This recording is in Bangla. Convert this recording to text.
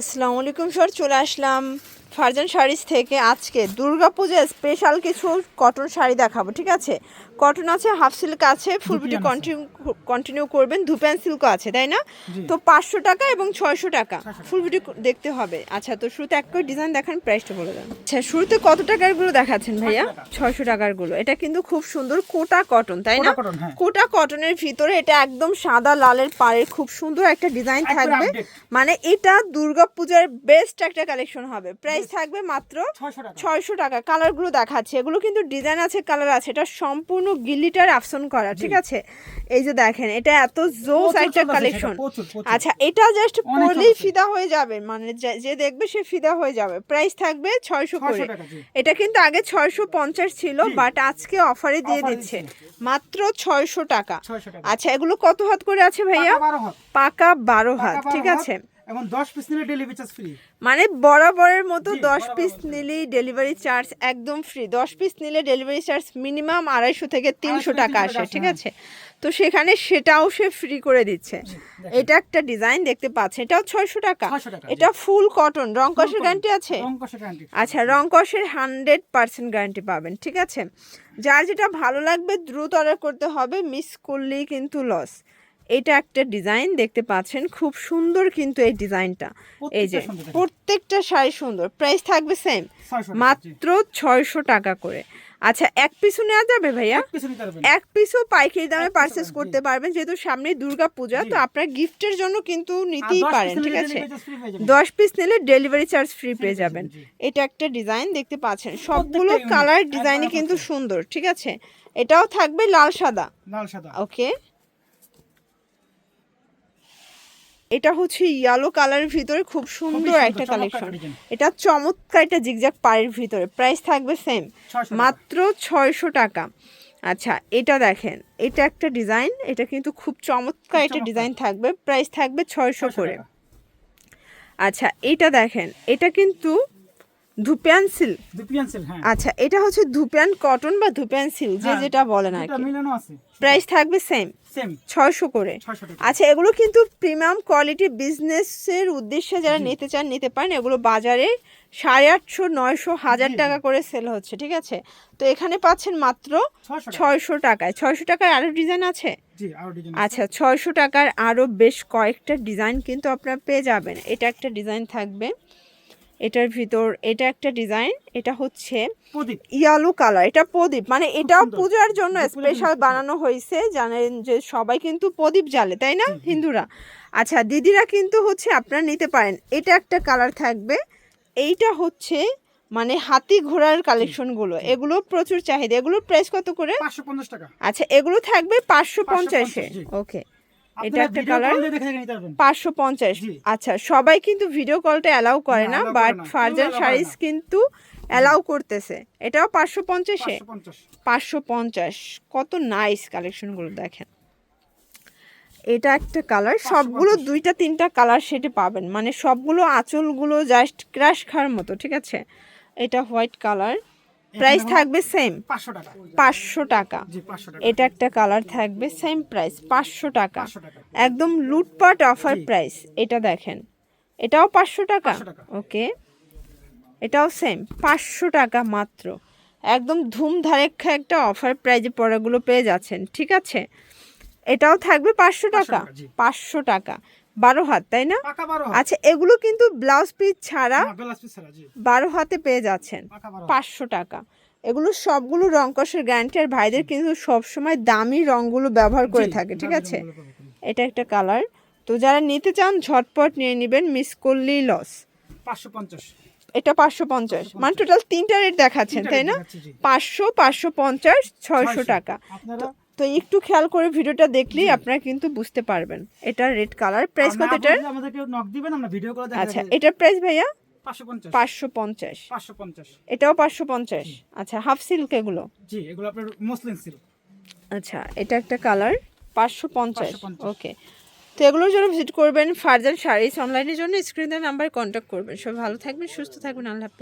আসসালামু আলাইকুম, স্যার। চলে আসলাম ফারজান শাড়িস থেকে। আজকে দুর্গাপূজায় স্পেশাল কিছু কটন শাড়ি দেখাবো, ঠিক আছে? কটন আছে হাফ সিল্ক আছে ফুল বিউটি কন্টিনিউ কন্টিনিউ করবেন ধুপ্যান সিল্কও আছে তাই না? তো পাঁচশো টাকা এবং ছয়শো টাকা ফুল বিউটি দেখতে হবে। আচ্ছা তো শুরুতে এক করে ডিজাইন দেখান প্রাইসটা বলে দেন। আচ্ছা শুরুতে কত টাকারগুলো দেখাচ্ছেন ভাইয়া? ছয়শো টাকারগুলো। এটা কিন্তু খুব সুন্দর কোটা কটন তাই না? কোটা হ্যাঁ। কোটা কটনের ভিতরে এটা একদম সাদা লালের পাড়ের খুব সুন্দর একটা ডিজাইন থাকবে। মানে এটা দুর্গাপূজার বেস্ট একটা কালেকশন হবে। প্রাইস থাকবে মাত্র ছয়শো টাকা। ছয়শো টাকা। কালারগুলো দেখাচ্ছে। এগুলো কিন্তু ডিজাইন আছে কালার আছে। এটা সম্পূর্ণ গিল্লিটার আফসন করা ঠিক আছে? এই যে দেখেন এটা এত জোস একটা কালেকশন। আচ্ছা এটা জাস্ট পরলেই ফিদা হয়ে যাবে মানে যে- দেখবে সে ফিদা হয়ে যাবে। প্রাইস থাকবে ছয়শো 600 করে এটা কিন্তু আগে ছয়শো পঞ্চাশ ছিল বাট আজকে অফারে দিয়ে দিচ্ছে। মাত্র ছয়শো টাকা। আচ্ছা এগুলো কত হাত করে আছে ভাইয়া? পাকা বারো হাত। ঠিক আছে? এবং দশ পিস নিলে ডেলিভারি চার্জ ফ্রি মানে বরাবরের মতো জি, দশ বরাবর পিস মতো। নিলেই ডেলিভারি চার্জ একদম ফ্রি দশ পিস নিলে ডেলিভারি চার্জ মিনিমাম আড়াইশো থেকে তিনশো থেকে টাকা আসে ঠিক আছে? তো সেখানে সেটাও সে ফ্রি করে দিচ্ছে। এটা একটা ডিজাইন দেখতে পাচ্ছেন। এটাও ছয়শো টাকা। 600 টাকা, এটা ফুল কটন রং কষের গ্যারান্টি আছে? আচ্ছা রং কষের হান্ড্রেড পার্সেন্ট গ্যারান্টি পাবেন ঠিক আছে? যার যেটা ভালো লাগবে দ্রুত অর্ডার করতে হবে। মিস করলেই কিন্তু লস এটা একটা ডিজাইন দেখতে পাচ্ছেন খুব সুন্দর কিন্তু এই ডিজাইনটা। এই যে প্রত্যেকটা শাড়ি সুন্দর প্রাইস থাকবে সেম মাত্র ছয়শো টাকা করে। আচ্ছা এক পিসও নেওয়া যাবে ভাইয়া? এক পিসও পাইকারি দামে পারচেস করতে পারবেন যেহেতু সামনে দুর্গা পূজা তো আপনার গিফটের জন্য কিন্তু নিতেই পারেন ঠিক আছে। দশ পিস নিলে ডেলিভারি চার্জ ফ্রি পেয়ে যাবেন। এটা একটা ডিজাইন দেখতে পাচ্ছেন সবগুলো কালার ডিজাইনই কিন্তু সুন্দর ঠিক আছে? এটাও থাকবে লাল সাদা। লাল সাদা। ওকে এটা হচ্ছে ইয়েলো কালারের ভিতরে খুব সুন্দর একটা কালেকশন এটা চমৎকার একটা জিগজাগ পাড়ের ভিতরে। প্রাইস থাকবে সেম মাত্র ছয়শো টাকা। আচ্ছা এটা দেখেন। এটা একটা ডিজাইন এটা কিন্তু খুব চমৎকার একটা ডিজাইন থাকবে। প্রাইস থাকবে ছয়শো করে। আচ্ছা এটা দেখেন। এটা কিন্তু ধুপিয়ান সিল্ক দুটি pencil, হ্যাঁ। আচ্ছা এটা হচ্ছে ধুপিয়ান কটন বা ধুপিয়ান সিল্ক যে হ্যাঁ, যেটা বলেন আর কি। মিলানো আছে। প্রাইস থাকবে সেম সেম ছয়শো করে। আচ্ছা এগুলো কিন্তু প্রিমিয়াম কোয়ালিটি বিজনেসের উদ্দেশ্যে যারা নিতে চান নিতে পারেন। এগুলো বাজারে সাড়ে আটশো নয়শো হাজার। টাকা করে সেল হচ্ছে ঠিক আছে? তো এখানে পাচ্ছেন মাত্র 600। ছয়শো টাকায়। ছয়শো টাকার আরও ডিজাইন আছে? আচ্ছা ছয়শো টাকার আরও বেশ কয়েকটা ডিজাইন কিন্তু আপনারা পেয়ে যাবেন। এটা একটা ডিজাইন থাকবে। এটার ভিতর এটা একটা ডিজাইন এটা হচ্ছে প্রদীপ। ইয়ালো কালার এটা প্রদীপ। মানে এটাও পূজার জন্য স্পেশাল বানানো হয়েছে জানেন যে সবাই কিন্তু প্রদীপ জ্বালে তাই না? হিন্দুরা। আচ্ছা দিদিরা কিন্তু হচ্ছে আপনারা নিতে পারেন। এটা একটা কালার থাকবে। এইটা হচ্ছে মানে হাতি ঘোড়ার কালেকশনগুলো এগুলো প্রচুর চাহিদা। এগুলো প্রাইস কত করে? পাঁচশো পঞ্চাশ টাকা। আচ্ছা এগুলো থাকবে পাঁচশো পঞ্চাশে ওকে এটা একটা কালার পাঁচশো পঞ্চাশ। আচ্ছা সবাই কিন্তু ভিডিও কলটা অ্যালাউ করে না, বাট। কেউ ফারজান না। কিন্তু অ্যালাউ করতেছে। এটাও পাঁচশো পঞ্চাশে? পাঁচশো পঞ্চাশ। কত নাইস কালেকশনগুলো দেখেন। এটা একটা কালার সবগুলো দুইটা তিনটা কালার সেটে পাবেন। মানে সবগুলো আঁচলগুলো জাস্ট ক্রাশ খাওয়ার মতো ঠিক আছে? এটা হোয়াইট কালার প্রাইস থাকবে সেম পাঁচশো টাকা। এটা একটা কালার থাকবে সেম প্রাইস পাঁচশো টাকা। একদম লুটপাট অফার প্রাইস এটা দেখেন। এটাও পাঁচশো টাকা। ওকে। এটাও সেম পাঁচশো টাকা মাত্র। একদম ধুম ধারেক্ষা একটা অফার প্রাইজে পড়াগুলো পেয়ে যাচ্ছেন ঠিক আছে? এটাও থাকবে পাঁচশো টাকা, পাঁচশো টাকা। বারো হাত তাই না। আচ্ছা এগুলো কিন্তু ব্লাউজ পিস ছাড়া। বারো হাতে পেয়ে যাচ্ছেন। পাঁচশো টাকা। এগুলো সবগুলো রং কষের গ্যারান্টি আর ভাইদের কিন্তু সবসময় দামি রঙগুলো ব্যবহার করে থাকে ঠিক আছে? এটা একটা কালার তো যারা নিতে চান ঝটপট নিয়ে নেবেন মিস করলেই লস পাঁচশো পঞ্চাশ। এটা পাঁচশো পঞ্চাশ। মানে টোটাল তিনটা রেট দেখাচ্ছেন তাই না? পাঁচশো পাঁচশো পঞ্চাশ ছয়শো টাকা। আপনারা তো একটু খেয়াল করে ভিডিওটা দেখলেই আপনারা কিন্তু বুঝতে পারবেন। এটা রেড কালার প্রাইস কত এটার? আমাদেরকে নক দিবেন আমরা ভিডিও করে আচ্ছা এটার প্রাইস ভাইয়া? পাঁচশো পঞ্চাশ। এটাও পাঁচশো পঞ্চাশ। আচ্ছা হাফ সিল্ক এগুলো? জি এগুলো আপনার মসলিন সিল্ক আচ্ছা এটা একটা কালার পাঁচশো পঞ্চাশ। 550 ওকে তো এগুলোর জন্য ভিজিট করবেন ফারজান শাড়িজ অনলাইনের জন্য। স্ক্রিনের নাম্বার কন্ট্যাক্ট করবেন। সব ভালো থাকবেন সুস্থ থাকবেন। আল্লাহ হাফেজ।